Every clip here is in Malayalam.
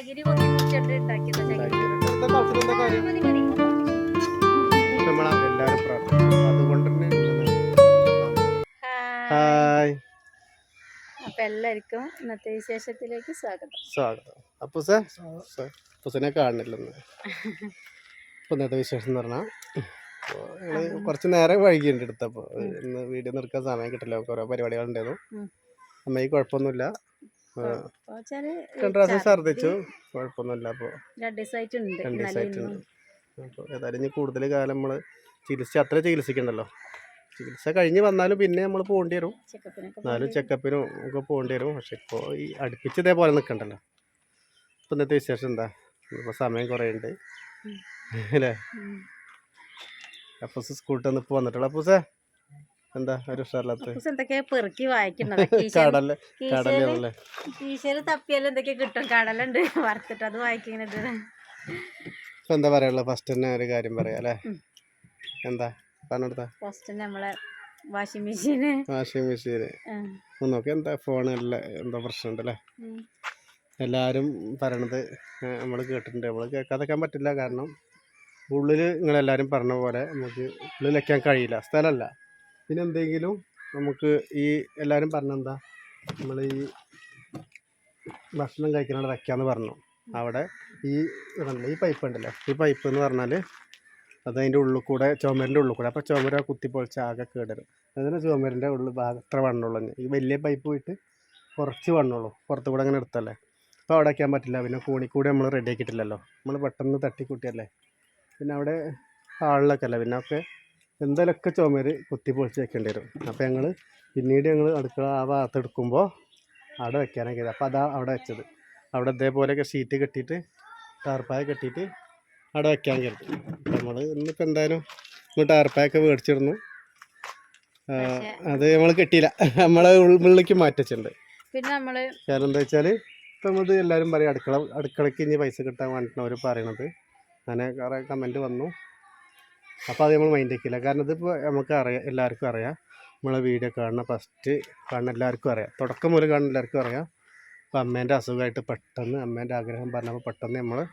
ചകിരി പൊക്കി ഉണ്ടാക്കിയതാ മതി, മതി. എല്ലാവരും അതുകൊണ്ട് ഹായ്. അപ്പൊ എല്ലാവർക്കും ഇന്നത്തെ വിശേഷത്തിലേക്ക് സ്വാഗതം. സ്വാഗതം. അപ്പൊ സാർ? ഇപ്പൊ ഇന്നത്തെ വിശേഷം എന്ന് പറഞ്ഞാൽ കുറച്ച് നേരം വൈകിയുണ്ട് എടുത്തപ്പോൾ ഇന്ന് വീഡിയോ നിർക്കാൻ സമയം കിട്ടില്ല. കുറേ പരിപാടികളുണ്ടായിരുന്നു. അമ്മയ്ക്ക് കുഴപ്പമൊന്നുമില്ല. രണ്ട് പ്രാവശ്യം ഛർദ്ദിച്ചു. കുഴപ്പമൊന്നുമില്ല. അപ്പോൾ രണ്ട് ദിവസമായിട്ടുണ്ട് രണ്ട് ഇന്നലെ ദിവസമായിട്ടുണ്ട് ഇന്നും അപ്പോൾ ഏതായാലും ഇനി കൂടുതൽ കാലം നമ്മൾ ചികിത്സ അത്ര ചികിത്സിക്കണ്ടല്ലോ. ചികിത്സ കഴിഞ്ഞ് വന്നാലും പിന്നെ നമ്മൾ പോകേണ്ടി വരും. എന്നാലും ചെക്കപ്പിനും ഒക്കെ പോകേണ്ടി വരും. പക്ഷെ ഇപ്പോൾ ഈ അടുപ്പിച്ച് ഇതേപോലെ നിൽക്കണ്ടല്ലോ ഇപ്പം ഇന്നത്തെ വിശേഷം എന്താ? ഇപ്പോൾ സമയം കുറേ ഉണ്ട്. അല്ലേ. അപ്പൂസ് സ്കൂളിൽ നിന്ന് ഇപ്പോൾ വന്നിട്ടുള്ള. അപ്പൂസേ. എന്താ ഒരു ഉഷാറില്ലാത്ത അപ്പൂസ് എന്തൊക്കെയാ പെറുക്കി വായിക്കുന്നത്? കടൽ കടലല്ലേ കീശയിൽ തപ്പിയാലും എന്തൊക്കെ കിട്ടും? കടലുണ്ട്. വറുത്തിട്ട് അത് വായിക്കുന്നത് ഇപ്പം എന്താ പറയാ ഫസ്റ്റ് തന്നെ ഒരു കാര്യം പറയാ അല്ലേ? എന്താ? പറഞ്ഞെടുത്ത? ഫസ്റ്റ് നമ്മളെ വാഷിംഗ് മെഷീന് വാഷിംഗ് മെഷീൻ നോക്കി എന്താ ഫോണല്ല എന്താ പ്രശ്നമുണ്ട് അല്ലേ? എല്ലാവരും പറയണത് നമ്മൾ കേട്ടിട്ടുണ്ട്. നമ്മൾ കേൾക്കാതെക്കാൻ പറ്റില്ല കാരണം ഉള്ളിൽ നിങ്ങളെല്ലാവരും പറഞ്ഞ പോലെ നമുക്ക് ഉള്ളിൽ വെക്കാൻ കഴിയില്ല. സ്ഥലമല്ല. പിന്നെ എന്തെങ്കിലും നമുക്ക് ഈ എല്ലാവരും പറഞ്ഞെന്താ? നമ്മൾ ഈ ഭക്ഷണം കഴിക്കുന്ന വെക്കാന്ന് പറഞ്ഞു. അവിടെ ഈ ഈ പൈപ്പ് ഉണ്ടല്ലോ. ഈ പൈപ്പ് എന്ന് പറഞ്ഞാൽ അത് അതിന്റെ ഉള്ളിൽ കൂടെ ചുമരിന്റെ ഉള്ളിൽ കൂടെ. അപ്പോൾ ചുമര കുത്തിപ്പൊളിച്ച് ആകെ കേടരും. അതിന് ചുമരിന്റെ ഉള്ളിൽ ഭാഗം അത്ര വണ്ണുള്ളൂ ഈ വലിയ പൈപ്പ് പോയിട്ട് കുറച്ച് വണ്ണുള്ളൂ. പുറത്ത് കൂടെ അങ്ങനെ എടുത്തല്ലേ അപ്പോൾ അവിടെ വയ്ക്കാൻ പറ്റില്ല. പിന്നെ കോണിക്കൂടെ നമ്മൾ റെഡി ആക്കിയിട്ടില്ലല്ലോ. നമ്മൾ പെട്ടെന്ന് തട്ടിക്കൂട്ടിയല്ലേ. പിന്നെ അവിടെ ഹാളിലൊക്കെ അല്ലേ? പിന്നെ ഒക്കെ എന്തെങ്കിലുമൊക്കെ ചുമര് കുത്തി പൊളിച്ച് വെക്കേണ്ടി വരും. അപ്പോൾ ഞങ്ങൾ പിന്നീട് ഞങ്ങൾ അടുക്കള ആ ഭാഗത്ത് എടുക്കുമ്പോൾ അവിടെ വെക്കാനൊക്കെ അപ്പോൾ അതാ അവിടെ വെച്ചത്. അവിടെ ഇതേപോലെയൊക്കെ ഷീറ്റ് കെട്ടിയിട്ട് ടാർപ്പായ കെട്ടിയിട്ട് അവിടെ വെക്കാൻ കരുതി. നമ്മൾ ഇന്നിപ്പോൾ എന്തായാലും ടാർപ്പായൊക്കെ മേടിച്ചിരുന്നു. അത് നമ്മൾ കെട്ടിയില്ല. നമ്മളെ ഉള്ളിലേക്ക് മാറ്റിച്ചിട്ടുണ്ട് പിന്നെ നമ്മൾ കാരണം എന്താ വെച്ചാൽ ഇപ്പം അത് എല്ലാവരും പറയും അടുക്കള അടുക്കളയ്ക്ക് ഇനി പൈസ കിട്ടാൻ വേണ്ടിയിട്ടാണ് അവർ പറയണത്. അങ്ങനെ കുറേ കമന്റ് വന്നു. അപ്പോൾ അത് നമ്മൾ മൈൻഡ് ആക്കിയില്ല കാരണം ഇതിപ്പോൾ നമുക്ക് അറിയാം എല്ലാവർക്കും അറിയാം. നമ്മളെ വീഡിയോ കാണുന്ന ഫസ്റ്റ് കാണുന്ന എല്ലാവർക്കും അറിയാം. തുടക്കം മുതൽ കാണുന്ന എല്ലാവർക്കും അറിയാം. അപ്പോൾ അമ്മേന്റെ അസുഖമായിട്ട് പെട്ടെന്ന് അമ്മേന്റെ ആഗ്രഹം പറഞ്ഞപ്പോൾ പെട്ടെന്ന് നമ്മൾ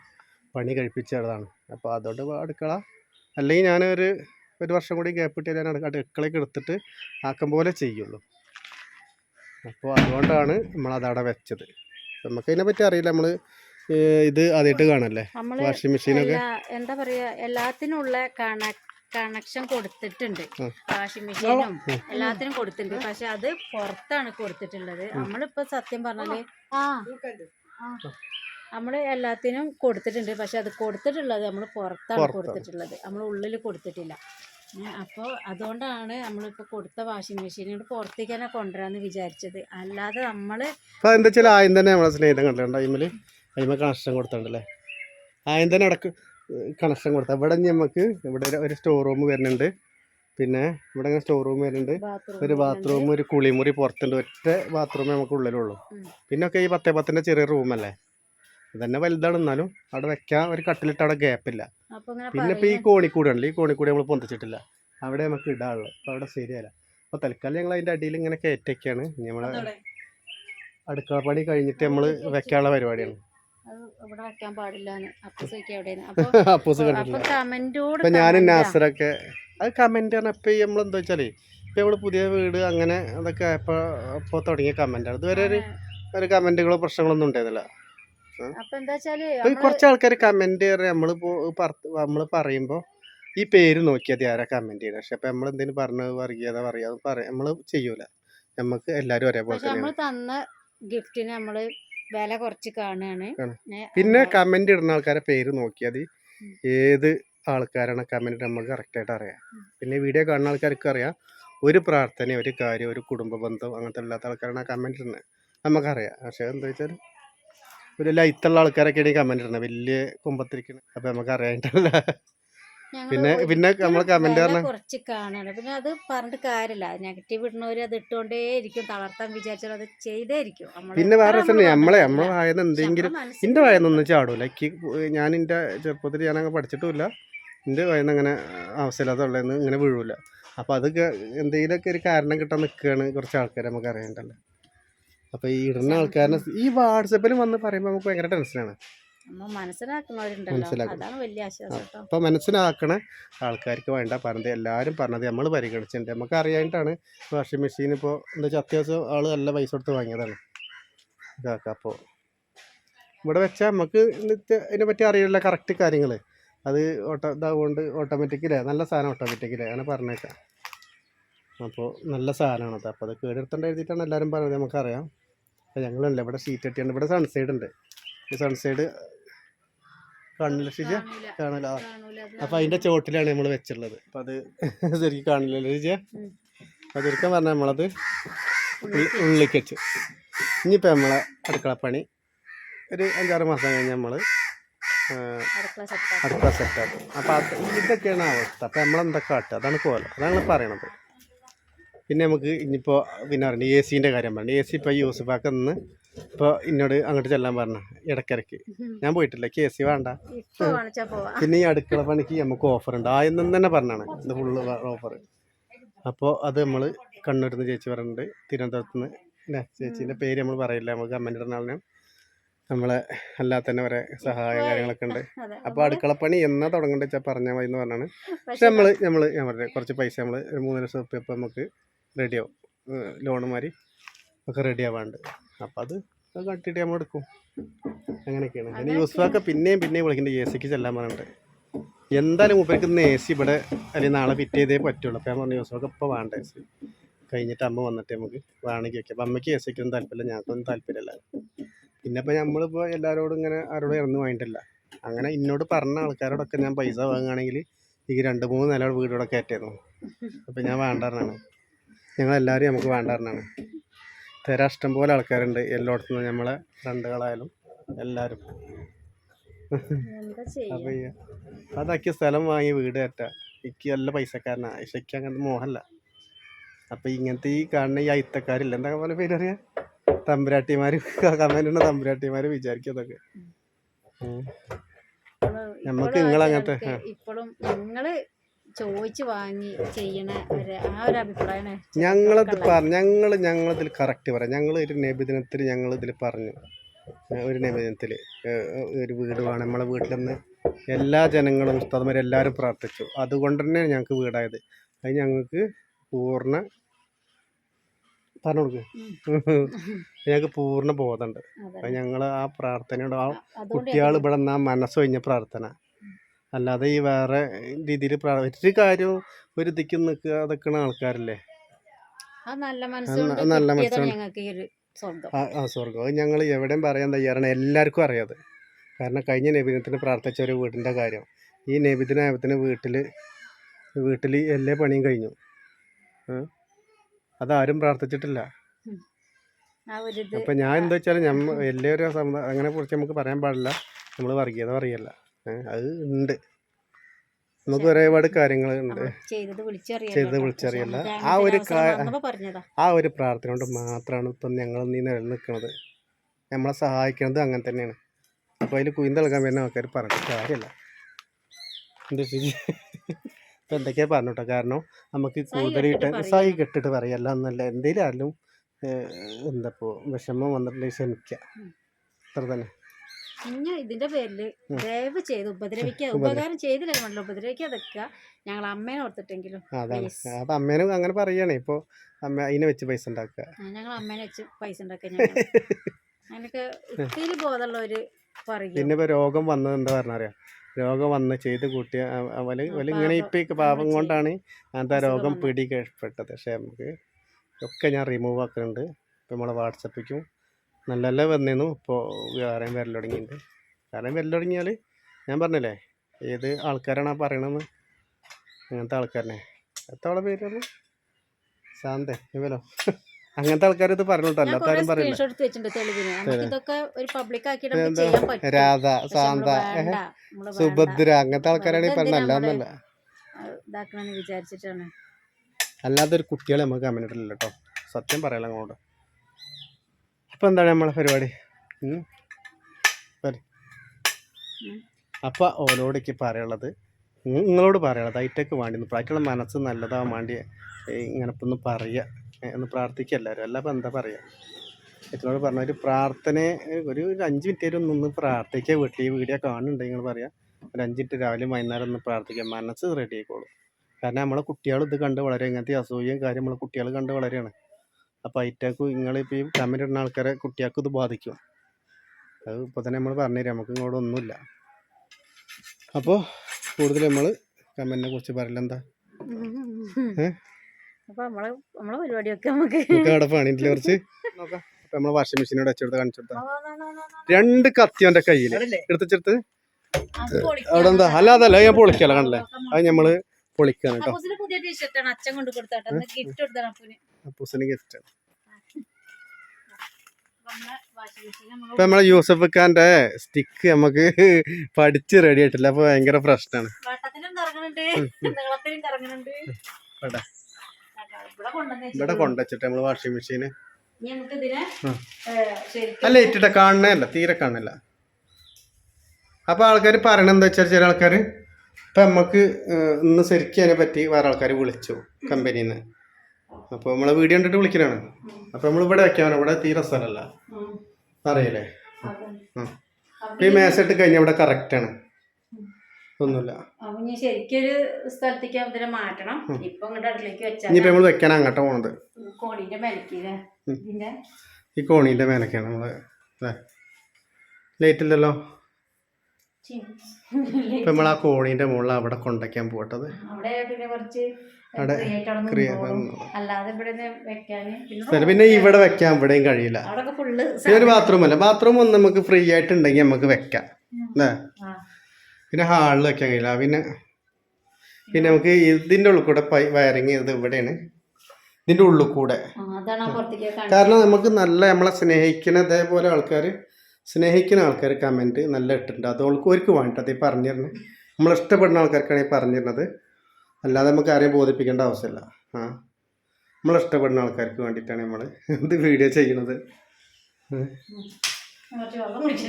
പണി കഴിപ്പിച്ചതാണ് അപ്പോൾ അതുകൊണ്ട് അടുക്കള അല്ലെങ്കിൽ ഞാനൊരു ഒരു വർഷം കൂടി ഗ്യാപ്പ് ഇട്ട് ഞാൻ അടുക്ക- അടുക്കളയ്ക്ക് എടുത്തിട്ട് ആക്കം പോലെ ചെയ്യുള്ളൂ. അപ്പോൾ അതുകൊണ്ടാണ് നമ്മളതവിടെ വെച്ചത്. നമുക്ക് പറ്റി അറിയില്ല. നമ്മൾ ഇത് ആദ്യമായിട്ട് കാണല്ലേ? വാഷിംഗ് മെഷീനൊക്കെ? ഒക്കെ എന്താ പറയാ എല്ലാത്തിനുള്ള കണ കണക്ഷൻ കൊടുത്തിട്ടുണ്ട്. വാഷിംഗ് മെഷീനും എല്ലാത്തിനും കൊടുത്തിട്ടുണ്ട്. പക്ഷെ അത് പുറത്താണ് കൊടുത്തിട്ടുള്ളത്. നമ്മളിപ്പോ സത്യം പറഞ്ഞാൽ ആ. നമ്മൾ നമ്മൾ എല്ലാത്തിനും കൊടുത്തിട്ടുണ്ട്. പക്ഷെ അത് കൊടുത്തിട്ടുള്ളത് നമ്മൾ പുറത്താണ്. കൊടുത്തിട്ടുള്ളത്. നമ്മൾ ഉള്ളിൽ കൊടുത്തിട്ടില്ല. അപ്പോൾ അതുകൊണ്ടാണ് നമ്മളിപ്പോൾ കൊടുത്ത വാഷിംഗ് മെഷീനോട് പുറത്തേക്ക് തന്നെ കൊണ്ടുവരാന്ന് വിചാരിച്ചത്. അല്ലാതെ നമ്മൾ അപ്പോൾ എന്താ വെച്ചാൽ ആദ്യം തന്നെ നമ്മളെ സ്നേഹിതം കണ്ടിട്ടുണ്ട് അതിമ കണക്ഷൻ കൊടുത്തിട്ടുണ്ടല്ലേ? ആദ്യം തന്നെ ഇടയ്ക്ക് കണക്ഷൻ കൊടുത്ത. ഇവിടെ നമുക്ക് ഇവിടെ ഒരു- സ്റ്റോർ റൂം വരുന്നുണ്ട്. പിന്നെ ഇവിടെ ഇങ്ങനെ സ്റ്റോർ റൂം വരുന്നുണ്ട്. ഒരു ബാത്റൂം ഒരു കുളിമുറി പുറത്തുണ്ട്. ഒറ്റ ബാത്റൂമേ നമുക്ക് ഉള്ളിലുള്ളൂ. പിന്നെ ഒക്കെ ഈ പത്തേ പത്തിന്റെ ചെറിയ റൂമല്ലേ ഇതന്നെ വലുതാണ്. എന്നാലും അവിടെ വെക്കാൻ ഒരു കട്ടിലിട്ട് അവിടെ ഗ്യാപ്പില്ല പിന്നെ ഇപ്പോൾ ഈ കോണിക്കൂട് ഉണ്ടല്ലോ ഈ കോണിക്കൂടെ നമ്മൾ പൊന്തിച്ചിട്ടില്ല. അവിടെ നമുക്ക് ഇടാനുള്ളത്. അപ്പോൾ അവിടെ ശരിയല്ല. അപ്പോൾ തൽക്കാലം ഞങ്ങൾ അതിന്റെ അടിയിൽ ഇങ്ങനെ കയറ്റൊക്കെയാണ്. ഇനി നമ്മളെ അടുക്കള പണി കഴിഞ്ഞിട്ട് നമ്മൾ വെക്കാനുള്ള പരിപാടിയാണ്. ഇവിടെ വെക്കാൻ അപ്പൂസ് അപ്പൊ അപ്പൊ കണ്ടിട്ടില്ല. ഞാനും നാസറൊക്കെ അത് കമന്റ് ആണ് ഇപ്പം നമ്മൾ എന്താ വെച്ചാലേ ഇപ്പം നമ്മൾ പുതിയ വീട് അങ്ങനെ അതൊക്കെ അപ്പോ ഇപ്പോൾ തുടങ്ങിയ ആണ് ഇതുവരെ ഒരു കമന്റുകളോ പ്രശ്നങ്ങളൊന്നും ഉണ്ടായിരുന്നില്ല. അപ്പൊ കുറച്ച് ആൾക്കാർ കമന്റ് നമ്മൾ നമ്മൾ പറയുമ്പോ ഈ പേര് നോക്കിയാൽ ആരാ കമന്റ് ചെയ്യണം. പക്ഷെ അപ്പൊ നമ്മൾ എന്തെങ്കിലും പറഞ്ഞു വർഗീയത പറയാ നമ്മൾ പറയാം ചെയ്യൂല. നമുക്ക് എല്ലാരും ഒരേപോലെ നമ്മൾ തന്ന ഗിഫ്റ്റിന് നമ്മൾ വില കുറച്ച് കാണുകയാണ് പിന്നെ കമന്റ് ഇടുന്ന ആൾക്കാരെ പേര് നോക്കിയാൽ മതി. ഏത് ആൾക്കാരാണ് കമന്റ് നമുക്ക് കറക്റ്റായിട്ട് അറിയാം. പിന്നെ വീഡിയോ കാണുന്ന ആൾക്കാർക്ക് അറിയാം. ഒരു പ്രാർത്ഥന ഒരു കാര്യം ഒരു കുടുംബ ബന്ധം അങ്ങനത്തെ ഇല്ലാത്ത ആൾക്കാരാണ് കമന്റ് ഇടുന്നത്. നമുക്കറിയാം. പക്ഷെ എന്താ വെച്ചാൽ ഒരു ലൈത്തുള്ള ആൾക്കാരൊക്കെയാണ് ഈ കമന്റ് ഇടുന്നത്. വലിയ കുമ്പത്തിരിക്കുന്നത് അപ്പൊ നമുക്ക് അറിയാനിട്ടല്ല ഞങ്ങൾ പിന്നെ പിന്നെ നമ്മൾ നമ്മൾ കമന്റ് കാരണം കുറച്ച് കാണണം പിന്നെ അത് പറഞ്ഞിട്ട് കാര്യമില്ല. നെഗറ്റീവ് ഇടുന്നവര് അത് ഇട്ടുകൊണ്ടേ ഇരിക്കും. തളർത്താൻ വിചാരിച്ചാൽ അത് ചെയ്തേ ഇരിക്കും. പിന്നെ വേറെ നമ്മൾ നമ്മളെ വായന എന്തെങ്കിലും എന്റെ വായനൊന്നും ചാടൂല. എനിക്ക് ഞാൻ എന്റെ ചെറുപ്പത്തിൽ ഞാൻ അങ്ങനെ പഠിച്ചിട്ടുമില്ല. എന്റെ വായന അങ്ങനെ ആവശ്യമില്ലാത്തുള്ളതെന്ന് ഇങ്ങനെ വീഴൂല. അപ്പൊ അത് എന്തെങ്കിലുമൊക്കെ ഒരു കാരണം കിട്ടാൻ നിൽക്കുകയാണ് കുറച്ച് ആൾക്കാർ നമുക്ക് അറിയണ്ടല്ലോ അപ്പൊ ഈ ഇടുന്ന ആൾക്കാരെ ഈ വാട്സപ്പിൽ വന്ന് പറയുമ്പോൾ നമുക്ക് ഭയങ്കര ടെൻഷനാണ് നമ്മൾ മനസ്സിലാക്കുന്നവരുണ്ടല്ലോ. മനസ്സിലാക്കും. അതാണ് വലിയ ആശ്വാസം കേട്ടോ. അപ്പോൾ മനസ്സിലാക്കണ ആൾക്കാർക്ക് വേണ്ട പറഞ്ഞത് എല്ലാവരും പറഞ്ഞത് നമ്മൾ പരിഗണിച്ചിട്ടുണ്ട്. നമുക്ക് അറിയാനായിട്ടാണ് വാഷിംഗ് മെഷീൻ ഇപ്പോൾ എന്താ വെച്ചാൽ അത്യാവശ്യം ആൾ നല്ല പൈസ കൊടുത്ത് വാങ്ങിയതാണ്. ഇതാക്കാം അപ്പോ. ഇവിടെ വെച്ചാൽ നമുക്ക് അതിനെ ഇതിനെ പറ്റി അറിയില്ല കറക്റ്റ് കാര്യങ്ങൾ അത് ഓട്ടോ ഇതാകൊണ്ട് ഓട്ടോമാറ്റിക്കിലേ നല്ല സാധനം ഓട്ടോമാറ്റിക്കിലേ അങ്ങനെ പറഞ്ഞേക്കാം. അപ്പോൾ നല്ല സാധനമാണത് അപ്പോൾ അത് കേടെടുത്തേണ്ട എഴുതിയിട്ടാണ് എല്ലാവരും പറഞ്ഞത് നമുക്കറിയാം. അപ്പോൾ ഞങ്ങളുണ്ട് ഇവിടെ ഷീറ്റ് കെട്ടിയുണ്ട് ഇവിടെ സൺസൈഡ് ഉണ്ട്. ഈ സൺസൈഡ് കണ്ണില്ല ഷിജ? കാണൂല. കാണില്ല അപ്പൊ അതിന്റെ ചോട്ടിലാണ് നമ്മൾ വെച്ചിട്ടുള്ളത്. അപ്പൊ അത് ശരിക്കും കാണില്ലല്ലോ ഉം. അപ്പൊ ചുരുക്കം പറഞ്ഞ നമ്മളത് ഉള്ളി- ഉള്ളിക്ക് വെച്ചു. ഇനിയിപ്പോ നമ്മളെ അടുക്കളപ്പണി ഒരു അഞ്ചാറ് മാസം കഴിഞ്ഞ് നമ്മൾ അടുക്കള സെറ്റ് സെറ്റാക്കും അപ്പോൾ അത് ഇതൊക്കെയാണ് അവസ്ഥ. അപ്പൊ നമ്മളെന്താ കാട്ടുക അതാണ് കോലം. അതാണ് പറയണത്. പിന്നെ നമുക്ക് ഇനിയിപ്പോൾ പിന്നെ പറഞ്ഞു എ സീന്റെ കാര്യം പറഞ്ഞു. എ സി ഇപ്പോൾ യൂസ് നിന്ന് ഇപ്പോൾ എന്നോട് അങ്ങോട്ട് ചെല്ലാൻ പറഞ്ഞു ഇടക്കിടക്ക് ഞാൻ പോയിട്ടില്ല. കെ സി വേണ്ട. പിന്നെ ഈ അടുക്കള പണിക്ക് നമുക്ക് ഓഫർ ഉണ്ട്. ആ എന്നും തന്നെ പറഞ്ഞാണ് ഇത് ഫുള്ള് ഓഫർ അപ്പോൾ അത് നമ്മൾ കണ്ണൂരിൽ നിന്ന് ചേച്ചി പറഞ്ഞിട്ടുണ്ട്. തിരുവനന്തപുരത്ത് നിന്ന് അല്ലേ ചേച്ചീന്റെ പേര് നമ്മൾ പറയില്ല. നമുക്ക് കമന്റ് ഇടുന്ന നമ്മളെ അല്ലാതെ തന്നെ വരെ സഹായം കാര്യങ്ങളൊക്കെ ഉണ്ട്. അപ്പോൾ അടുക്കളപ്പണി എന്നാ തുടങ്ങേണ്ടത് വെച്ചാൽ പറഞ്ഞാൽ മതി എന്ന് പറഞ്ഞാണ്. പക്ഷെ നമ്മൾ നമ്മൾ ഞാൻ പറഞ്ഞത് കുറച്ച് പൈസ നമ്മൾ ഒരു മൂന്ന് ലക്ഷം റുപ്യ നമുക്ക് റെഡിയാവും ലോണ് മാതിരി നമുക്ക് റെഡി അപ്പോൾ അത് കട്ടിട്ട് കട്ടിയിട്ട് നമ്മൾ എടുക്കും. അങ്ങനെയൊക്കെയാണ്. അതിന് യൂസ്ഫാക്കെ പിന്നെയും പിന്നെയും വിളിക്കേണ്ട. എ സിക്ക് ചെല്ലാൻ പറഞ്ഞിട്ട്. എന്തായാലും മൂപ്പർക്ക് ഇന്ന് എ സി ഇവിടെ അല്ലെങ്കിൽ നാളെ ഫിറ്റ് ചെയ്തേ പറ്റുള്ളൂ. അപ്പം ഞാൻ പറഞ്ഞു യൂസ്ഫാക്ക് ഇപ്പോൾ വേണ്ട എ സി കഴിഞ്ഞിട്ട് അമ്മ വന്നിട്ട് നമുക്ക് വേണമെങ്കിൽ വെക്കാം. അപ്പം അമ്മയ്ക്ക് എ സിക്കൊന്നും താല്പര്യമില്ല ഞങ്ങൾക്കൊന്നും താല്പര്യമില്ല. പിന്നെ ഇപ്പോൾ നമ്മളിപ്പോൾ എല്ലാവരോടും ഇങ്ങനെ ആരോടും ഇറന്ന് വാങ്ങിയിട്ടില്ല. അങ്ങനെ ഇന്നോട് പറഞ്ഞ ആൾക്കാരോടൊക്കെ ഞാൻ പൈസ വാങ്ങുകയാണെങ്കിൽ ഈ രണ്ട് മൂന്ന് നില വീടോടെ കയറ്റായിരുന്നു. അപ്പം ഞാൻ വേണ്ടാറിനാണ് ഞങ്ങളെല്ലാവരും നമുക്ക് വേണ്ടാറിനാണ് തരാ ഇഷ്ടം പോലെ ആൾക്കാരുണ്ട്. എല്ലായിടത്തു നിന്ന് നമ്മളെ ഫ്രണ്ടുകളായാലും എല്ലാവരും അപ്പോൾ അതാക്കിയ സ്ഥലം വാങ്ങി വീട് കയറ്റാ എനിക്ക് നല്ല പൈസക്കാരനാ. പക്ഷേക്ക് അങ്ങനത്തെ മോഹമല്ല അപ്പൊ ഇങ്ങനത്തെ ഈ കാണുന്ന ഈ അയിത്തക്കാരില്ല. എന്താ പോലെ പേര് അറിയാം? തമ്പുരാട്ടിമാർ തമ്പുരാട്ടിമാര് വിചാരിക്കതൊക്കെ തമ്പുരാട്ടിമാർ വിചാരിക്കും അതൊക്കെ ഉം. ഞമ്മക്ക് നിങ്ങളങ്ങനത്തെ, ഇപ്പോഴും ഞങ്ങൾ ചോദിച്ചു വാങ്ങി ചെയ്യണ ഒരു ആ ഒരു അഭിപ്രായമാണ് ഞങ്ങളത് പറഞ്ഞു ഞങ്ങൾ ഞങ്ങളിതിൽ കറക്റ്റ് പറയാം. ഞങ്ങൾ ഒരു നബിദിനത്തിൽ ഞങ്ങൾ ഇതിൽ പറഞ്ഞു ഒരു നബിദിനത്തിൽ ഒരു വീട് വേണം നമ്മളെ വീട്ടിൽ നിന്ന് എല്ലാ ജനങ്ങളും ഉസ്താദ്മാരെല്ലാവരും പ്രാർത്ഥിച്ചു. അതുകൊണ്ട് തന്നെ ഞങ്ങൾക്ക് വീടായത്. അത് ഞങ്ങൾക്ക് പൂർണ പറഞ്ഞു ഞങ്ങൾക്ക് പൂർണ ബോധമുണ്ട് അപ്പം ഞങ്ങൾ ആ പ്രാർത്ഥനയോട് ആ കുട്ടികൾ ഇവിടെ നിന്ന് ആ മനസ്സൊഴിഞ്ഞ പ്രാർത്ഥന. അല്ലാതെ ഈ വേറെ രീതിയിൽ ഒരു കാര്യവും ഒരു ദിക്കും നിൽക്കുക അതൊക്കെ ആൾക്കാരല്ലേ? നല്ല മനസ്സിലാണ് ആ സ്വർഗം അത് ഞങ്ങൾ എവിടെയും പറയാൻ തയ്യാറാണ്. എല്ലാവർക്കും അറിയാതെ കാരണം കഴിഞ്ഞ നബിദിനത്തിന് പ്രാർത്ഥിച്ച ഒരു വീടിന്റെ കാര്യം. ഈ നബിദിനായത്തിന് വീട്ടിൽ വീട്ടിൽ എല്ലാ പണിയും കഴിഞ്ഞു? അതാരും പ്രാർത്ഥിച്ചിട്ടില്ല. അപ്പം ഞാൻ എന്താ വെച്ചാൽ ഞമ്മ എല്ലാവരും അങ്ങനെ കുറിച്ച് നമുക്ക് പറയാൻ പാടില്ല. നമ്മൾ വർഗീയത പറയല്ല? അത് ഉണ്ട്. നമുക്ക് ഒരുപാട് കാര്യങ്ങൾ ഉണ്ട്. ചെയ്തത് വിളിച്ചറിയില്ല ആ ഒരു ആ ഒരു പ്രാർത്ഥന കൊണ്ട് മാത്രമാണ് ഇപ്പം ഞങ്ങൾ നീ നിലനിൽക്കുന്നത്. നമ്മളെ സഹായിക്കുന്നത് അങ്ങനെ തന്നെയാണ്. അപ്പോൾ അതിൽ കുയിന്തളക്കാൻ വരുന്ന ആൾക്കാർ പറഞ്ഞിട്ട് കാര്യമില്ല എന്താ ഇപ്പം എന്തൊക്കെയാ പറഞ്ഞു കേട്ടോ കാരണം നമുക്ക് കൂടുതലായിട്ട് സായി കെട്ടിട്ട് സഹി കെട്ടിട്ട് പറയല്ല എന്നല്ല. എന്തെങ്കിലും എന്താ ഇപ്പോൾ വിഷമം വന്നിട്ടുണ്ടെങ്കിൽ ക്ഷമിക്കുക. അത്ര തന്നെ ഇനി ഇതിന്റെ പേരിൽ ഉം. ദയവ് ചെയ്ത് ഉപദ്രവിക്കുക ഉപകാരം ചെയ്തില്ല വേണ്ടല്ലോ ഉപദ്രവിക്കാതെക്കുക ഞങ്ങൾ അമ്മേനെ ഓർത്തിട്ടെങ്കിലും. അപ്പൊ അതാണ്. അമ്മേനും അങ്ങനെ പറയണേ. ഇപ്പൊ അമ്മ അതിനെ വെച്ച് പൈസ ഉണ്ടാക്കുക. ഞങ്ങൾ അമ്മേനെ വെച്ച് പൈസ ഉണ്ടാക്കുക അതിനൊക്കെ ഇത്തിരി ബോധമുള്ള ഒരു പറയും. പിന്നെ ഇപ്പൊ രോഗം വന്നത് എന്താ പറഞ്ഞറിയാം? രോഗം വന്ന് ചെയ്ത് കൂട്ടിയ അവൽ ഇങ്ങനെ ഇപ്പൊ പാപം. കൊണ്ടാണ് അങ്ങനത്തെ രോഗം. പിടിക്കപ്പെട്ടത്. പക്ഷേ നമുക്ക് ഒക്കെ ഞാൻ റിമൂവ് ആക്കുന്നുണ്ട് ഇപ്പം നമ്മളെ വാട്സപ്പിക്കും നല്ല നല്ല വന്നിരുന്നു ഇപ്പോൾ വേറെയും വരൽ തുടങ്ങിയിട്ടുണ്ട് കാരണം വരൽ തുടങ്ങിയാൽ ഞാൻ പറഞ്ഞില്ലേ ഏത് ആൾക്കാരാണ് ആ പറയണമെന്ന് അങ്ങനത്തെ ആൾക്കാരനെ. എത്ര ആളെ പേര് പറഞ്ഞു? ശാന്തേ ഇവലോ അങ്ങനത്തെ ആൾക്കാർ ഇത് പറഞ്ഞോട്ടോ അല്ലാത്താരും പറയില്ല. രാധ ശാന്ത. സുഭദ്ര അങ്ങനത്തെ ആൾക്കാരാണ് ഈ പറഞ്ഞത് അല്ലാന്നല്ല. അത് അല്ലാതെ ഒരു കുട്ടികളെ നമുക്ക് കമ്മിനിട്ടില്ല കേട്ടോ സത്യം പറയാലോ അങ്ങോട്ട് അപ്പം എന്താണ് നമ്മളെ പരിപാടി? അപ്പോൾ വരി. ഉം. അപ്പം ഓനോട് എനിക്ക് പറയാനുള്ളത് ഉം നിങ്ങളോട് പറയുള്ളത് ഐറ്റക്ക് വേണ്ടി പ്രാക്ടിയുള്ള മനസ്സ് നല്ലതാവാൻ വേണ്ടി ഇങ്ങനെ ഇപ്പം ഒന്ന് പറയുക എന്ന് പ്രാർത്ഥിക്കുക എല്ലാവരും. അല്ല അപ്പം എന്താ പറയുക ഏറ്റവും പറഞ്ഞ ഒരു പ്രാർത്ഥന ഒരു ഒരു അഞ്ച് മിനിറ്റ് വരെ ഒന്ന് പ്രാർത്ഥിക്കുക വീട്ടിൽ ഈ വീഡിയോ കാണുന്നുണ്ട് നിങ്ങൾ പറയാം. ഒരു അഞ്ച് മിനിറ്റ് രാവിലെ വൈകുന്നേരം ഒന്ന് പ്രാർത്ഥിക്കുക മനസ്സ് റെഡി ആയിക്കോളും. കാരണം നമ്മളെ കുട്ടികൾ ഇത് കണ്ട് വളരെ ഇങ്ങനത്തെ അസൂയയും കാര്യം നമ്മളെ കുട്ടികൾ കണ്ട് വളരെയാണ്. അപ്പോൾ അയിറ്റക്ക് നിങ്ങളിപ്പോൾ ഈ കമന്റ് ഇടുന്ന ആൾക്കാരെ കുട്ടികൾക്ക് ഇത് ബാധിക്കും. അത് ഇപ്പോൾ തന്നെ നമ്മൾ പറഞ്ഞുതരാം നമുക്ക് ഇങ്ങോട്ട് ഒന്നുമില്ല. അപ്പോൾ കൂടുതൽ നമ്മൾ കമന്റിനെ കുറിച്ച് പറയില്ല എന്താ? പണിയിട്ടില്ല കുറച്ച്? നോക്കാം. വാഷിംഗ് മെഷീനോട് വെച്ചെടുത്ത് കാണിച്ചു കൊടുത്താൽ രണ്ട് കത്തി എന്റെ കയ്യിൽ എടുത്തിച്ചെടുത്ത് അവിടെ എന്താ? അല്ല അതല്ല. ഞാൻ പൊളിക്കല കണ്ടല്ലേ? അത് നമ്മൾ പൊളിക്കാണ് കേട്ടോ. അപ്പൂസിന് ഗിഫ്റ്റ് ഇപ്പൊ നമ്മൾ യൂസഫ് ഖാന്റെ സ്റ്റിക്ക് നമുക്ക് പഠിച്ച് റെഡി ആയിട്ടില്ല. അപ്പൊ ഭയങ്കര പ്രശ്നമാണ് ഇവിടെ. കൊണ്ടുവച്ചിട്ട് നമ്മൾ വാഷിംഗ് മെഷീന് അല്ല ഇട്ടിട്ട കാണണല്ല തീരെ കാണില്ല അപ്പൊ ആൾക്കാർ പറയണെന്താ വെച്ചാൽ ചില ആൾക്കാർ ഇപ്പൊ നമുക്ക് ഇന്ന് ശരിക്കും അതിനെ പറ്റി വേറെ ആൾക്കാർ വിളിച്ചു കമ്പനിയിൽ നിന്ന് അപ്പോൾ നമ്മളെ വീഡിയോ കണ്ടിട്ട് വിളിക്കണാണ് അപ്പൊ നമ്മൾ ഇവിടെ വെക്കാൻ ഇവിടെ തീരെ സ്ഥലമല്ല അറിയല്ലേ? ഈ മേശ ഇട്ട് കഴിഞ്ഞാൽ ഇവിടെ കറക്റ്റാണ് ഒന്നുമില്ല. ശരിക്കൊരു സ്ഥലത്തേക്ക് ഇതിനെ മാറ്റണം. ഇപ്പൊ ഇനിയിപ്പോ നമ്മൾ വെക്കാൻ അങ്ങോട്ട് പോണത്. കോണിന്റെ ഈ കോണീന്റെ മേലൊക്കെയാണ് നമ്മൾ ലൈറ്റ് ഇല്ലല്ലോ? ഇപ്പൊ നമ്മൾ ആ കോണീന്റെ മുകളിൽ അവിടെ കൊണ്ടയ്ക്കാൻ പോട്ടത് അവിടെ പിന്നെ കുറച്ച് അല്ലാതെ ഇവിടെ പിന്നെ ഇവിടെ വെക്കാൻ ഇവിടെയും കഴിയില്ല. പിന്നെ ഒരു ബാത്റൂം അല്ല. ബാത്റൂം ഒന്ന് നമുക്ക് ഫ്രീ ആയിട്ടുണ്ടെങ്കിൽ നമുക്ക് വെക്കാം. അല്ലേ പിന്നെ ഹാളിൽ വെക്കാൻ കഴിയില്ല. പിന്നെ പിന്നെ നമുക്ക് ഇതിന്റെ ഉള്ളിൽ കൂടെ വയറിങ് ഇത് ഇവിടെയാണ്. ഇതിന്റെ ഉള്ളിൽ കൂടെ. കാരണം നമുക്ക് നല്ല നമ്മളെ സ്നേഹിക്കുന്ന അതേപോലെ ആൾക്കാർ സ്നേഹിക്കുന്ന ആൾക്കാർ കമന്റ് നല്ല ഇട്ടിട്ടുണ്ട്. അതോൾക്കും അവർക്ക് വേണ്ടത് ഈ പറഞ്ഞിരുന്നത്. നമ്മൾ ഇഷ്ടപ്പെടുന്ന ആൾക്കാർക്കാണ് ഈ പറഞ്ഞിരുന്നത്. അല്ലാതെ നമുക്ക് ആരെയും ബോധിപ്പിക്കേണ്ട ആവശ്യമില്ല. ആ. നമ്മൾ ഇഷ്ടപ്പെടുന്ന ആൾക്കാർക്ക് വേണ്ടിയിട്ടാണ് നമ്മൾ ഇത് വീഡിയോ ചെയ്യുന്നത്.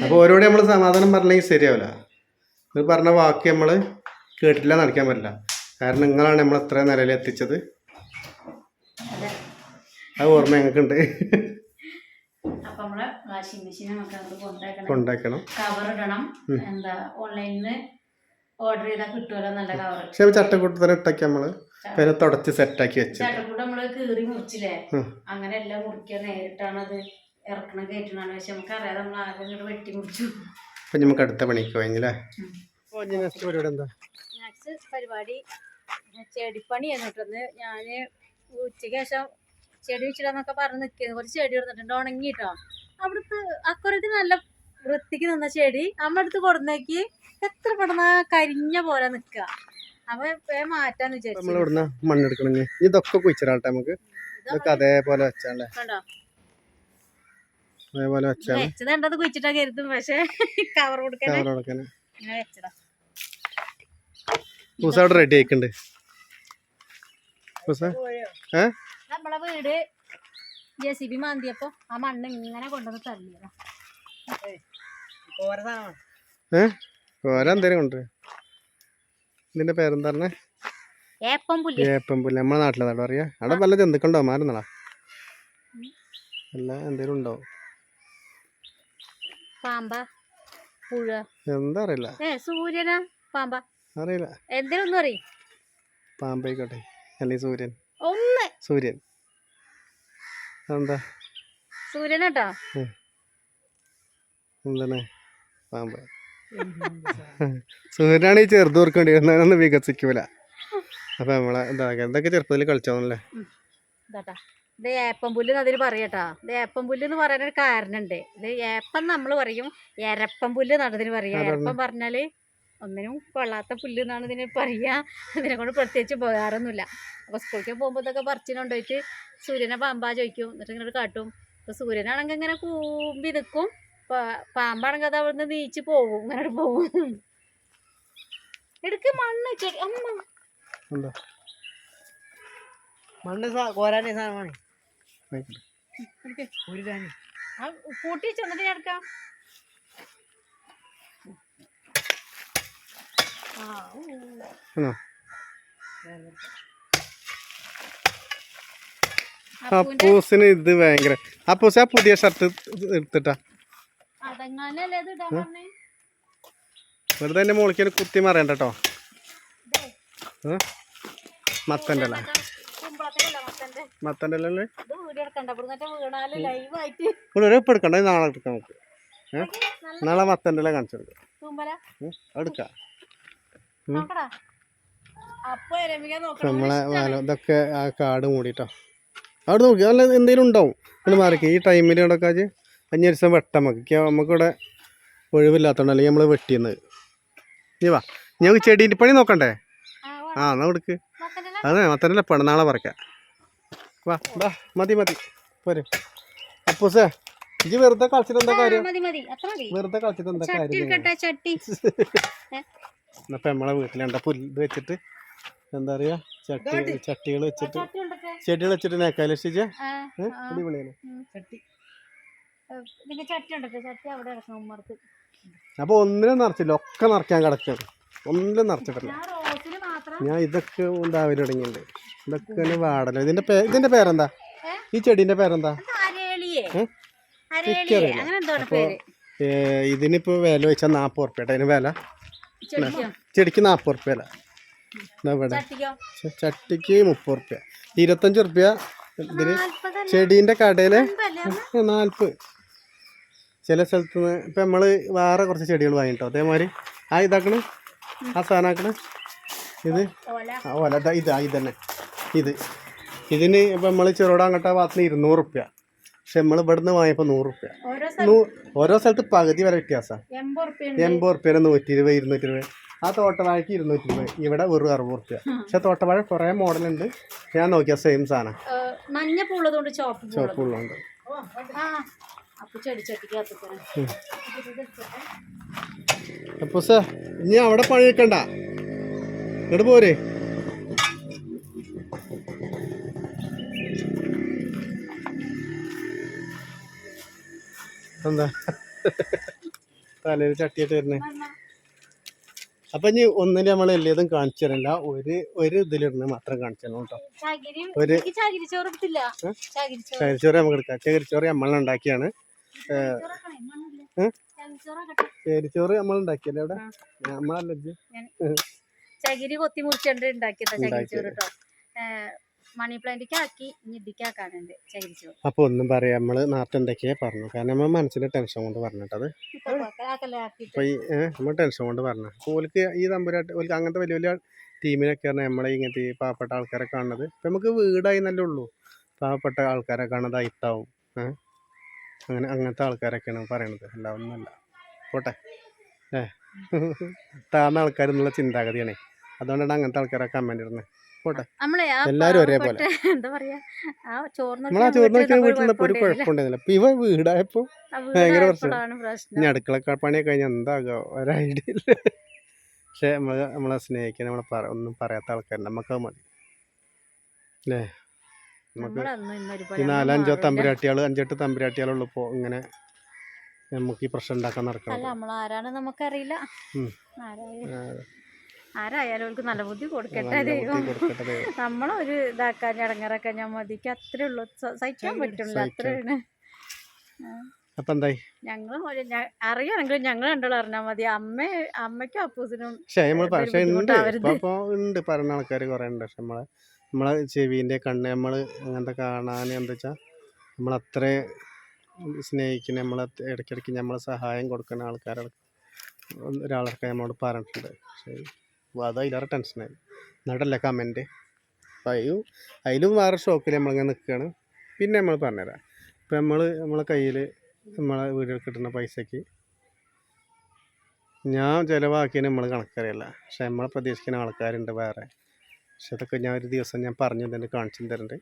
അപ്പോൾ ഓരോടെ നമ്മൾ സമാധാനം പറഞ്ഞെങ്കിൽ ശരിയാവില്ല. ഇത് പറഞ്ഞ വാക്ക് നമ്മൾ കേട്ടില്ല നടക്കാൻ പറ്റില്ല. കാരണം നിങ്ങളാണ് നമ്മൾ എത്ര നിലയിൽ എത്തിച്ചത്. അതെ. ഓർമ്മ ഞങ്ങൾക്കുണ്ട്. കൊണ്ടാക്കണം കവർ ഇടണം. എന്താ ഓൺലൈനിന്ന് ഓർഡർ ചെയ്താൽ കിട്ടുമല്ലോ നല്ല കവർ പക്ഷെ ചട്ടക്കൂട്ട് തന്നെ ഇട്ടൊക്കെ നമ്മൾ. പിന്നെ തുടച്ച് സെറ്റാക്കി വെച്ചു. ചട്ടക്കൂട്ട് നമ്മൾ കീറി മുറിച്ചില്ലേ? അങ്ങനെ എല്ലാം മുറിക്കുക നേരിട്ടാണ് അത് ഇറക്കണം കയറ്റണാണ് പക്ഷെ നമുക്ക് അറിയാതെ നമ്മൾ ആകെ ഇങ്ങോട്ട് വെട്ടി മുറിച്ചു. അപ്പൊ നമുക്ക് അടുത്ത പണിക്ക് പരിപാടി എന്താ? പരിപാടി ചെടിപ്പണി എന്നിട്ടൊന്ന് ഞാൻ ഉച്ചയ്ക്ക് ശേഷം ചെടി വെച്ചിടാന്നൊക്കെ പറഞ്ഞ് നിൽക്കുന്നത് കുറച്ച് ചെടി കൊടുത്തിട്ടുണ്ട് ഉണങ്ങിട്ടോ അവിടുത്തെ അക്കുറത്ത് നല്ല വൃത്തിക്ക് നിന്ന ചെടി. അമ്മ അടുത്ത് കൊടുന്നേക്ക്. എത്ര പെടുന്ന കരിഞ്ഞ പോലെ നിക്കുക അപ്പൊ മാറ്റാന്ന് നമ്മൾ വിചാരിച്ചു ഇവിടുന്ന് ഇനി ഇതൊക്കെ കുഴിച്ചിടാട്ടെ നമുക്ക്. ഇതൊക്കെ അതേപോലെ വെച്ചാലേ കണ്ടോ? അതേപോലെ വെച്ചാൽ വെച്ചത് കണ്ടത് കുഴിച്ചിട്ടാ കരുതും. പക്ഷെ കവർ കൊടുക്കാൻ കവർ കൊടുക്കാൻ ഇങ്ങനെ വെച്ചതാ. പൂസ അവിടെ റെഡി ആയിക്കുണ്ട്. പൂസ? ഏ? നമ്മളെ വീട് ജെ സി ബി മാന്തിയപ്പോ ആ മണ്ണ് ഇങ്ങനെ കൊണ്ടുവന്ന് തള്ളിയതാ. ഏ? ഓരോ എന്തേലും കൊണ്ട് ഇതിന്റെ പേരെന്താ പറഞ്ഞേ ഏപ്പം പുല്ല് ഏപ്പം പുല്ല് നമ്മളെ നാട്ടിലതാ പറയാ അവിടെ വല്ല ജന്തുക്കളുണ്ടോ? മാറുന്നടാ അല്ല എന്തേലും ഉണ്ടോ? എന്താ അറിയില്ല സൂര്യനാ? പാമ്പ. അറിയില്ല. എന്തേലും ഒന്നും അറിയും പാമ്പായിക്കോട്ടെ. അല്ലെങ്കിൽ സൂര്യൻ? ഒന്ന്. സൂര്യൻ. എന്താ സൂര്യനാട്ടോ? എന്താണ്? പാമ്പ്. സൂര്യനാണ് ഈ ചെറുത് ഓർക്കേണ്ടി. എന്നാലൊന്നും വികസിക്കൂല. അപ്പൊ നമ്മളെ എന്താ എന്തൊക്കെ ചെറുപ്പത്തിൽ കളിച്ചോന്നല്ലേ? ഇത് ഏപ്പം പുല്ല് എന്ന് അതിൽ പറയട്ടാ. ഇത് ഏപ്പം പുല്ല് എന്ന് ഒരു കാരണമുണ്ട് ഇത് ഏപ്പം നമ്മൾ പറയും എരപ്പം പുല്ല് എന്നാണ് ഇതിന് പറയുക അതാണ്. എരപ്പം പറഞ്ഞാൽ ഒന്നിനും കൊള്ളാത്ത പുല്ല് എന്നാണ് ഇതിന് പറയുക ഇതിനെ കൊണ്ട് പ്രത്യേകിച്ച് ഉപകാരമൊന്നുമില്ല. അപ്പോൾ സ്കൂളിലേക്ക് പോകുമ്പോൾ ഇതൊക്കെ പറിച്ചിന് സൂര്യനെ പാമ്പാ ചോദിക്കും. എന്നിട്ട് ഇങ്ങോട്ട് കാട്ടും. അപ്പോൾ സൂര്യനാണെങ്കിൽ ഇങ്ങനെ കൂമ്പി നിൽക്കും പാമ്പാണെങ്കിൽ അത് അവിടുന്ന് നീച്ച് പോകും. ഇങ്ങനെ പോകും. എടുക്ക് മണ്ണ് ചെടി. അമ്മ. മണ്ണ് കോരാനേ സാധനമാണ്. കൂട്ടി ചെന്നിട്ട് ഞാൻ എടുക്കാം. അപ്പൂസിന് ഇത് ഭയങ്കര അപ്പൂസ് ആ പുതിയ ഷർട്ട് എടുത്തിട്ടാ അതങ്ങാനല്ലേ ഇത് ഇടാൻ പറഞ്ഞേ വെറുതെ എന്റെ മോളിക്ക് കുത്തി മറിയണ്ട കേട്ടോ മത്തന്റെ അല്ല? മത്തന്റെ മത്തന്റെ? അല്ലേ വീഡിയോ എടുക്കണ്ട. ഇവിടെ എടുക്കണ്ട? നാളെ എടുക്കാം നമുക്ക്. നാളെ മത്തന്റെ അല്ലേ കാണിച്ചു കൊടുക്കാം തുമ്പല ഉം, എടുക്കാം നമ്മളെ ഇതൊക്കെ ആ കാട് മൂടിട്ടോ. അവിടെ നോക്കി. അല്ല എന്തെങ്കിലും ഉണ്ടാവും. മാറിക്ക്. ഈ ടൈമിൽ അഞ്ച് ദിവസം വെട്ടാം. നമുക്ക് നമുക്കിവിടെ ഒഴിവില്ലാത്തതുകൊണ്ട് അല്ലെങ്കിൽ നമ്മൾ വെട്ടിയെന്ന് നീ വാ. ഞങ്ങൾക്ക് ചെടീന്റെ പണി നോക്കണ്ടേ? ആ, വാ. ആ എന്നാ കൊടുക്ക്. അതെ മത്തനല്ല പണം. നാളെ പറിക്കാം. വാ വാ മതി മതി. പോരെ. അപ്പൂസേ ഇജ് വെറുതെ കളിച്ചിട്ട് എന്താ കാര്യം? വെറുതെ കളിച്ചിട്ട് എന്താ ചട്ടി കാര്യം? ചട്ടി. എന്നപ്പം നമ്മളെ വീട്ടിലുണ്ട പുല്ല് വെച്ചിട്ട് എന്താ പറയാ? ചട്ടി ചട്ടികൾ വെച്ചിട്ട് ചെടികൾ വെച്ചിട്ട് നേക്കാലേ ആ. അടിപൊളിയാണ്. ഏ, പിന്നെ ചട്ടി ഉണ്ടൊക്കെ ചട്ടി അവിടെ ഇറക്കണം ഉമ്മർത്ത് അപ്പൊ ഒന്നിനും നിറച്ചില്ല ഒക്കെ നിറയ്ക്കാൻ കിടക്കാണ്. ഒന്നിലും നിറച്ചിട്ടില്ല. ഞാൻ ഇതൊക്കെ ഉണ്ടാവില്ല തുടങ്ങിയിട്ടുണ്ട്. ഇതൊക്കെ വാടല. ഇതിന്റെ ഇതിന്റെ പേരെന്താ? ഈ ചെടിന്റെ പേരെന്താ? ഇതിനിപ്പോ വില വെച്ചാൽ നാപ്പത് ഉറുപ്പ്യ അതിന് വില? ചെടിക്കോ? നാപ്പത് ഉറുപ്പ്യ വില. ഇവിടെ. ചട്ടിക്ക്? മുപ്പത് ഉറുപ്പ്യ. ഇരുപത്തഞ്ച് ഉറുപ്പ്യ ഇതിന് കടയിൽ നാല്പത്. നാൽപ്പത് ചില സ്ഥലത്ത് നിന്ന് ഇപ്പം നമ്മൾ വേറെ കുറച്ച് ചെടികൾ വാങ്ങിട്ടോ അതേമാതിരി ആ ഇതാക്കണ്. ആ സാധനമാക്കണ്. ഇത് ഓല. ഇത് ആ ഇത് തന്നെ. ഇത്. ഇതിന് ഇപ്പം നമ്മൾ ചെറുവിടെ ഭാഗത്തിന് ഇരുന്നൂറ് റുപ്യ. പക്ഷെ നമ്മൾ ഇവിടുന്ന് വാങ്ങിയപ്പോൾ നൂറ് റുപ്യ. ഓരോ നൂ ഓരോ സ്ഥലത്ത് പകുതി വരെ വ്യത്യാസമാണ് എൺപത് റുപ്യ നൂറ്റി ഇരുപത് ഇരുന്നൂറ്റി ഇരുപത് ആ തോട്ടവാഴയ്ക്ക് ഇരുന്നൂറ്റി ഇരുപത് ഇവിടെ വെറും അറുപത് റുപ്യ. പക്ഷെ തോട്ടവാഴ കുറേ മോഡലുണ്ട്. ഞാൻ നോക്കിയ സെയിം സാധനം. ഏ, മഞ്ഞ അപ്പൊ സാർ ഇനി അവിടെ പണി വെക്കണ്ട ഇങ്ങോട്ട് പോരെ. എന്താ? തലയിൽ ചട്ടിയിട്ട് വരുന്നേ. അപ്പൊ ഇനി ഒന്നിലും നമ്മൾ എല്ലാതും കാണിച്ചു തരണ്ട ഒരു ഒരു ഇതിലിരുന്ന് മാത്രം കാണിച്ചു തരണം കേട്ടോ. ഒരു- ചകിരിച്ചോറ് നമുക്ക് എടുക്കാം. ചകിരിച്ചോറ് നമ്മൾ ഉണ്ടാക്കിയാണ്. ചോറാക്കണേ, നമ്മളുണ്ടാക്കിയല്ലേ നമ്മൾ ഉണ്ടാക്കിയല്ലേ അവിടെ? നമ്മളല്ലേ. ചകിരി കൊത്തി മുറിച്ചുകൊണ്ട് ഉണ്ടാക്കിയതാ ചകിരി കേട്ടോ മണി പ്ലാന്റിക്ക് ആക്കി അപ്പൊ ഒന്നും പറയാം നമ്മൾ നാട്ടിൽ എന്തൊക്കെയാ പറഞ്ഞു. കാരണം നമ്മൾ മനസ്സിലെ ടെൻഷൻ കൊണ്ട് പറഞ്ഞിട്ടത് അപ്പൊ ഈ നമ്മൾ ടെൻഷൻ കൊണ്ട് പറഞ്ഞു അപ്പൊ ഓൽക്ക് ഈ തമ്പുരാട്ട് ഓൽക്ക് അങ്ങനത്തെ വലിയ വലിയ ടീമിനൊക്കെ പറഞ്ഞാൽ നമ്മളെ ഇങ്ങനത്തെ ഈ പാവപ്പെട്ട ആൾക്കാരെ കാണുന്നത്. ഇപ്പൊ നമുക്ക് വീടായി നല്ലേ ഉള്ളൂ. പാവപ്പെട്ട ആൾക്കാരെ കാണുന്നത് അയിത്താവും. ഏഹ് അങ്ങനെ അങ്ങനത്തെ ആൾക്കാരൊക്കെയാണ് പറയണത്. അല്ല ഒന്നുമല്ല പോട്ടെ. ഏ. താഴ്ന്ന ആൾക്കാരെന്നുള്ള ചിന്താഗതിയാണ്. അതുകൊണ്ടാണ് അങ്ങനത്തെ ആൾക്കാരെ കമന്റ് ഇടുന്നത് പോട്ടെ. എല്ലാരും ഒരേപോലെ. ആ നമ്മൾ വീട്ടിൽ ഒരു കുഴപ്പമുണ്ടായിരുന്നില്ല. ഇവ വീടായപ്പോ ഭയങ്കര പ്രശ്നം. ഇനി അടുക്കള പണിയൊക്കെ കഴിഞ്ഞാൽ എന്താകുക ഒരു ഐഡിയ ഇല്ല. പക്ഷെ നമ്മൾ നമ്മളെ സ്നേഹിക്കാൻ നമ്മളെ പറ ഒന്നും പറയാത്ത ആൾക്കാർ നമുക്ക് മതി. അല്ലേ നമുക്ക് ഈ നാലഞ്ചോ തമ്പുരാട്ടികൾ അഞ്ചെട്ട് തമ്പുരാട്ടികളുള്ളൂ ഇപ്പോൾ ഇങ്ങനെ നമുക്ക് ഈ പ്രശ്നം ഉണ്ടാക്കാൻ നടക്കണം നമ്മൾ നമുക്കറിയില്ല. ആരായാലും അവർക്ക് നല്ല ബുദ്ധി കൊടുക്കട്ടെ ദൈവം. നമ്മളൊരു ഇതാക്കാൻ ചടങ്ങറൊക്കെ ഞാൻ മതിക്ക്. അത്രേ ഉള്ളൂ. സഹിക്കാൻ പറ്റുള്ളൂ. അത്രയാണ് അപ്പൊ എന്തായി? ഞങ്ങൾ അറിയാണെങ്കിലും ഞങ്ങൾ രണ്ടാളും അറിഞ്ഞാൽ മതി. അമ്മ അമ്മയ്ക്കും അപ്പൂസിനും പക്ഷേ നമ്മൾ എന്തൊരു ഉണ്ട്. പറയുന്ന ആൾക്കാർ കുറേ ഉണ്ട്. പക്ഷെ നമ്മളെ നമ്മളെ ചെവിന്റെ കണ്ണ് നമ്മൾ അങ്ങനത്തെ കാണാൻ എന്താ വെച്ചാൽ നമ്മളത്രേ സ്നേഹിക്കുന്ന നമ്മളെ ഇടയ്ക്കിടയ്ക്ക് നമ്മളെ സഹായം കൊടുക്കുന്ന ആൾക്കാരെ ഒരാളൊക്കെ നമ്മളോട് പറഞ്ഞിട്ടുണ്ട്. പക്ഷേ അത് അതിലേറെ ടെൻഷനായി എന്നിട്ടല്ല കമന്റ് അപ്പം അതിലും അതിലും വേറെ ഷോക്കിൽ നമ്മളിങ്ങനെ നിൽക്കുകയാണ് പിന്നെ നമ്മൾ പറഞ്ഞുതരാം. ഇപ്പം നമ്മൾ നമ്മളെ കയ്യിൽ നമ്മളെ വീടുകൾ കിട്ടുന്ന പൈസയ്ക്ക് ഞാൻ ചിലവാക്കിയതിന് നമ്മൾ കണക്കറിയില്ല. പക്ഷെ നമ്മളെ പ്രതീക്ഷിക്കുന്ന ആൾക്കാരുണ്ട് വേറെ. പക്ഷെ അതൊക്കെ ഞാൻ ഒരു ദിവസം ഞാൻ പറഞ്ഞു തന്നെ കാണിച്ചു തരുന്നുണ്ട്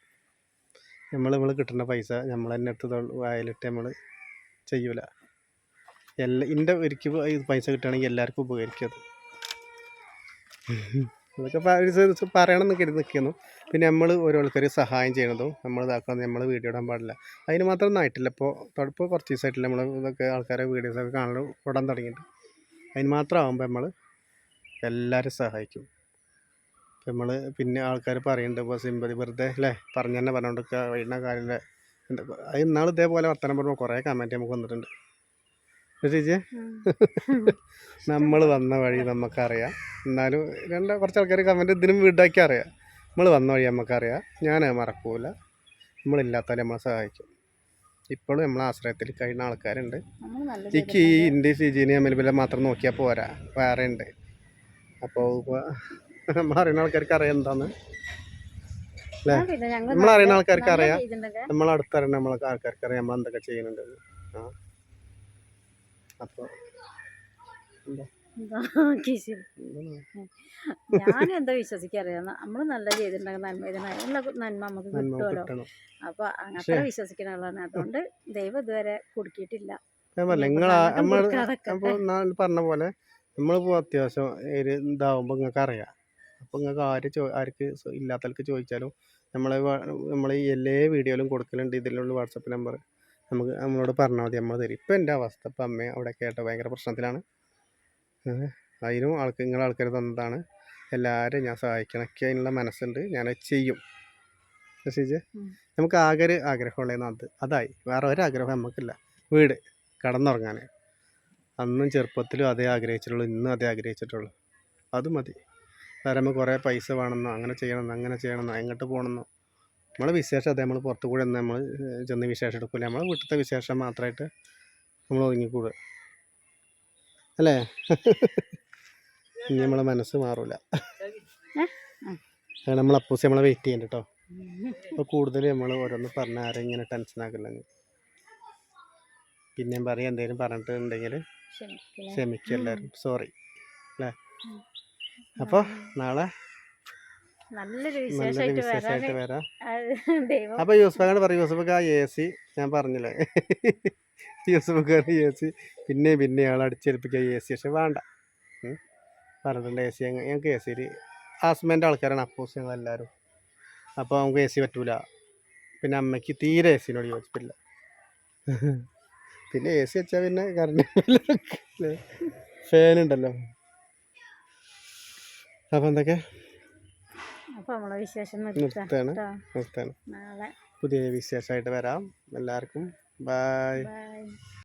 നമ്മൾ നമ്മൾ കിട്ടുന്ന പൈസ നമ്മൾ തന്നെ എടുത്ത് വായലിട്ട് നമ്മൾ ചെയ്യൂല. എല്ലാ എന്റെ ഒരിക്കൽ പൈസ കിട്ടുകയാണെങ്കിൽ എല്ലാവർക്കും ഉപകരിക്കും അത്. അതൊക്കെ ഒരു ദിവസം പറയണം എന്ന് കരുതി നിൽക്കുന്നു പിന്നെ നമ്മൾ ഓരോരുത്തർ സഹായം ചെയ്യണതും നമ്മൾ ഇതാക്കുന്നത് നമ്മൾ വീഡിയോ ഇടാൻ പാടില്ല. അതിന് മാത്രം നായിട്ടില്ല ഇപ്പോൾ തുടപ്പ് കുറച്ച് ദിവസമായിട്ടില്ല നമ്മൾ ഇതൊക്കെ ആൾക്കാരെ വീഡിയോസൊക്കെ കാണാൻ ഇടാൻ തുടങ്ങിയിട്ട്. അതിന് മാത്രം ആകുമ്പോൾ നമ്മൾ എല്ലാവരും സഹായിക്കും. നമ്മൾ പിന്നെ ആൾക്കാർ പറയുന്നുണ്ട് ഇപ്പോൾ സിമ്പതി വെറുതെ അല്ലേ പറഞ്ഞു തന്നെ പറഞ്ഞുകൊണ്ടിരിക്കുക കാര്യമില്ല എന്താ അത് ഇന്നാൾ ഇതേപോലെ വർത്തമാനം പറയുമ്പോൾ കുറേ കമന്റ് നമുക്ക് വന്നിട്ടുണ്ട്. ചേച്ചിയെ നമ്മൾ വന്ന വഴി നമുക്കറിയാം എന്നാലും രണ്ട് കുറച്ച് ആൾക്കാർ കമന്റ് ഇതിനും വീടാക്കി അറിയാം. നമ്മൾ വന്ന വഴി നമുക്കറിയാം ഞാൻ മറക്കൂല. നമ്മളില്ലാത്തവരെ നമ്മളെ സഹായിക്കും. ഇപ്പോഴും നമ്മളെ ആശ്രയത്തിൽ കഴിയുന്ന ആൾക്കാരുണ്ട്. എനിക്ക് ഈ ഇന്ത്യ സിജീനി എമ്മിൽ മാത്രം നോക്കിയാൽ പോരാ. വേറെ ഉണ്ട് അപ്പോൾ അറിയുന്ന ആൾക്കാർക്ക് അറിയാം എന്താന്ന്. അല്ലേ? നമ്മളറിയുന്ന ആൾക്കാർക്ക് അറിയാം. നമ്മളടുത്തറിയുന്ന നമ്മളെ ആൾക്കാർക്ക് അറിയാം നമ്മൾ എന്തൊക്കെ ചെയ്യുന്നുണ്ട്. ആ. അപ്പോൾ എന്താ. ഞാൻ എന്താ വിശ്വസിക്കറിയാം നമ്മൾ നല്ല ചെയ്തിട്ടുണ്ടെങ്കിൽ നന്മ നമുക്ക് കിട്ടുമല്ലോ അപ്പൊ വിശ്വസിക്കുന്ന ആളാണ്. അതുകൊണ്ട് ദൈവം ഇതുവരെ കുടുക്കിയിട്ടില്ല. പറഞ്ഞ പോലെ നമ്മളിപ്പോ അത്യാവശ്യം ഇതാവുമ്പോ നിങ്ങൾക്ക് അറിയാം. അപ്പോൾ നിങ്ങൾക്ക് ആര് ചോ ആർക്ക് ഇല്ലാത്തവർക്ക് ചോദിച്ചാലും നമ്മൾ നമ്മൾ ഈ എല്ലാ വീഡിയോയിലും കൊടുക്കലുണ്ട് ഇതിലുള്ള വാട്സപ്പ് നമ്പർ. നമുക്ക് നമ്മളോട് പറഞ്ഞാൽ മതി നമ്മൾ തരും. ഇപ്പം എന്റെ അവസ്ഥ ഇപ്പം അമ്മ അവിടെ കേട്ടോ ഭയങ്കര പ്രശ്നത്തിലാണ്. അതിനും ആൾക്ക് നിങ്ങളെ ആൾക്കാർ തന്നതാണ്. എല്ലാവരും ഞാൻ സഹായിക്കണമൊക്കെ അതിനുള്ള മനസ്സുണ്ട്. ഞാൻ ചെയ്യും. ശശിജ് നമുക്ക് ആകെ ഒരു ആഗ്രഹമുള്ളതെന്ന് അത് അതായി. വേറെ ഒരാഗ്രഹം നമുക്കില്ല വീട് കടന്നുറങ്ങാൻ അന്നും ചെറുപ്പത്തിലും അതേ ആഗ്രഹിച്ചിട്ടുള്ളൂ ഇന്നും അതേ ആഗ്രഹിച്ചിട്ടുള്ളൂ. അത് മതി. നമുക്ക് കുറേ പൈസ വേണമെന്നോ അങ്ങനെ ചെയ്യണമെന്നോ അങ്ങനെ ചെയ്യണമെന്നോ എങ്ങോട്ട് പോകണമെന്നോ. നമ്മളെ വിശേഷം അതെ നമ്മൾ പുറത്തു കൂടെ ഒന്നും നമ്മൾ ചെന്ന് വിശേഷം എടുക്കില്ല നമ്മൾ വീട്ടിലത്തെ വിശേഷം മാത്രമായിട്ട് നമ്മൾ ഒതുങ്ങിക്കൂടുക. അല്ലേ? ഇനി നമ്മളെ മനസ്സ് മാറൂല. നമ്മൾ അപ്പൂസ് നമ്മളെ വെയിറ്റ് ചെയ്യുന്നുണ്ട് കേട്ടോ അപ്പോൾ കൂടുതൽ നമ്മൾ ഓരോന്ന് പറഞ്ഞ ആരും ഇങ്ങനെ ടെൻഷൻ ആക്കില്ലെങ്കിൽ പിന്നെയും പറയാം എന്തെങ്കിലും പറഞ്ഞിട്ടുണ്ടെങ്കിൽ ക്ഷമിക്കും എല്ലാവരും സോറി അല്ലേ? അപ്പോൾ നാളെ നല്ലൊരു വിശേഷമായിട്ട് വരാം. അപ്പോൾ യൂസഫാണ് പറയും യൂസഫക്ക് ആ എ സി ഞാൻ പറഞ്ഞില്ലേ? യൂസഫക്കാർ എ സി പിന്നെ പിന്നെ ആൾ അടിച്ചേൽപ്പിക്കുക എ സി പക്ഷെ വേണ്ട. പറഞ്ഞിട്ടുണ്ട് എ സി ഞങ്ങൾക്ക് എ സിയിൽ ഹസ്ബൻഡ് ആൾക്കാരാണ് അപ്പോസ് ഞങ്ങൾ എല്ലാവരും. അപ്പോൾ നമുക്ക് എ സി പറ്റൂല. പിന്നെ അമ്മയ്ക്ക് തീരെ എ സിനോട് യോജിപ്പില്ല. പിന്നെ എ സി വെച്ചാൽ പിന്നെ കറണ്ട് ഫാൻ അപ്പോൾ എന്തൊക്കെ? അപ്പൊ നമ്മളെ വിശേഷം നിർത്താം നിർത്താണ്. നിർത്താണ് നാളെ. പുതിയ വിശേഷമായിട്ട് വരാം. എല്ലാവർക്കും. Bye bye.